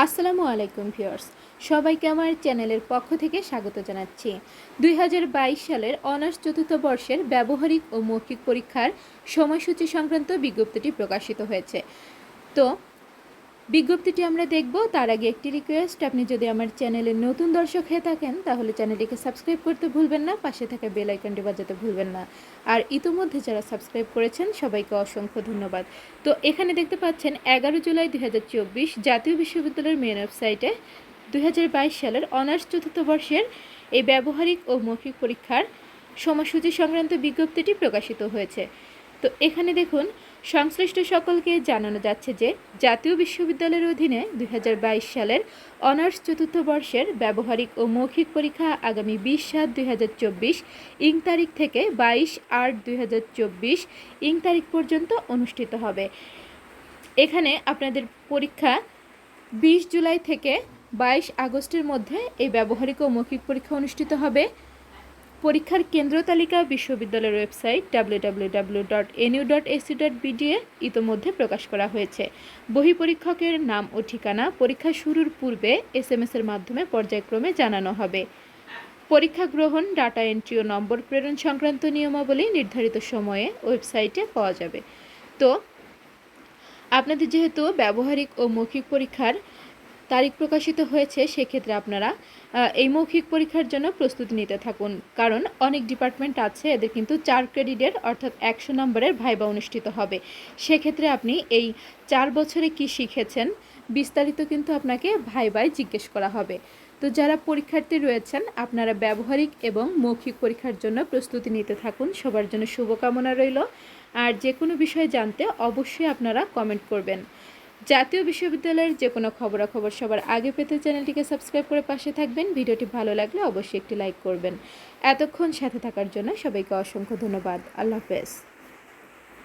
আসসালামু আলাইকুম ভিউয়ার্স, সবাইকে আমার চ্যানেলের পক্ষ থেকে স্বাগত জানাচ্ছি। দুই হাজার বাইশ সালের অনার্স চতুর্থ বর্ষের ব্যবহারিক ও মৌখিক পরীক্ষার সময়সূচি সংক্রান্ত বিজ্ঞপ্তিটি প্রকাশিত হয়েছে। তো বিজ্ঞপ্তিটি আমরা দেখব। তার আগে একটি রিকোয়েস্ট আপনি যদি আমার চ্যানেলের নতুন দর্শক হয়ে থাকেন, তাহলে চ্যানেলটিকে সাবস্ক্রাইব করতে ভুলবেন না, পাশে থাকা বেল আইকনটি বাজাতে ভুলবেন না। আর ইতোমধ্যে যারা সাবস্ক্রাইব করেছেন, সবাইকে অসংখ্য ধন্যবাদ। তো এখানে দেখতে পাচ্ছেন, এগারো জুলাই দুই হাজার চব্বিশ, জাতীয় বিশ্ববিদ্যালয়ের মেন ওয়েবসাইটে দুই হাজার বাইশ সালের অনার্স চতুর্থ বর্ষের এই ব্যবহারিক ও মৌখিক পরীক্ষার সময়সূচি সংক্রান্ত বিজ্ঞপ্তিটি প্রকাশিত হয়েছে। তো এখানে দেখুন, সংশ্লিষ্ট সকলকে জানানো যাচ্ছে যে জাতীয় বিশ্ববিদ্যালয়ের অধীনে দুই হাজার বাইশ সালের অনার্স চতুর্থ বর্ষের ব্যবহারিক ও মৌখিক পরীক্ষা আগামী বিশ সাত দুই ইং তারিখ থেকে বাইশ আট দুই ইং তারিখ পর্যন্ত অনুষ্ঠিত হবে। এখানে আপনাদের পরীক্ষা বিশ জুলাই থেকে বাইশ আগস্টের মধ্যে এই ব্যবহারিক ও মৌখিক পরীক্ষা অনুষ্ঠিত হবে। পরীক্ষার কেন্দ্র তালিকা বিশ্ববিদ্যালয়ের website W dot NU dot AC dot BDA ইতোমধ্যে প্রকাশ করা হয়েছে। বহি পরীক্ষকের নাম ও ঠিকানা পরীক্ষা শুরুর পূর্বে এস এম এর মাধ্যমে পর্যায়ক্রমে জানানো হবে। পরীক্ষা গ্রহণ, ডাটা এন্ট্রি ও নম্বর প্রেরণ সংক্রান্ত নিয়মাবলী নির্ধারিত সময়ে ওয়েবসাইটে পাওয়া যাবে। তো, আপনাদের যেহেতু ব্যবহারিক ও মৌখিক পরীক্ষার তারিখ প্রকাশিত হয়েছে, সেক্ষেত্রে আপনারা এই মৌখিক পরীক্ষার জন্য প্রস্তুতি নিতে থাকুন। কারণ অনেক ডিপার্টমেন্ট আছে, এদের কিন্তু চার ক্রেডিটের অর্থাৎ একশো নম্বরের ভাইবা অনুষ্ঠিত হবে। সেক্ষেত্রে আপনি এই চার বছরে কি শিখেছেন, বিস্তারিত কিন্তু আপনাকে ভাইবায় জিজ্ঞেস করা হবে। তো যারা পরীক্ষার্থী রয়েছেন, আপনারা ব্যবহারিক এবং মৌখিক পরীক্ষার জন্য প্রস্তুতি নিতে থাকুন। সবার জন্য শুভকামনা রইল। আর যে কোনো বিষয়ে জানতে অবশ্যই আপনারা কমেন্ট করবেন। জাতীয় বিশ্ববিদ্যালয়ের যে কোনো খবরাখবর সবার আগে পেতে চ্যানেলটিকে সাবস্ক্রাইব করে পাশে থাকবেন। ভিডিওটি ভালো লাগলে অবশ্যই একটি লাইক করবেন। এতক্ষণ সাথে থাকার জন্য সবাইকে অসংখ্য ধন্যবাদ। আল্লাহ হাফেজ।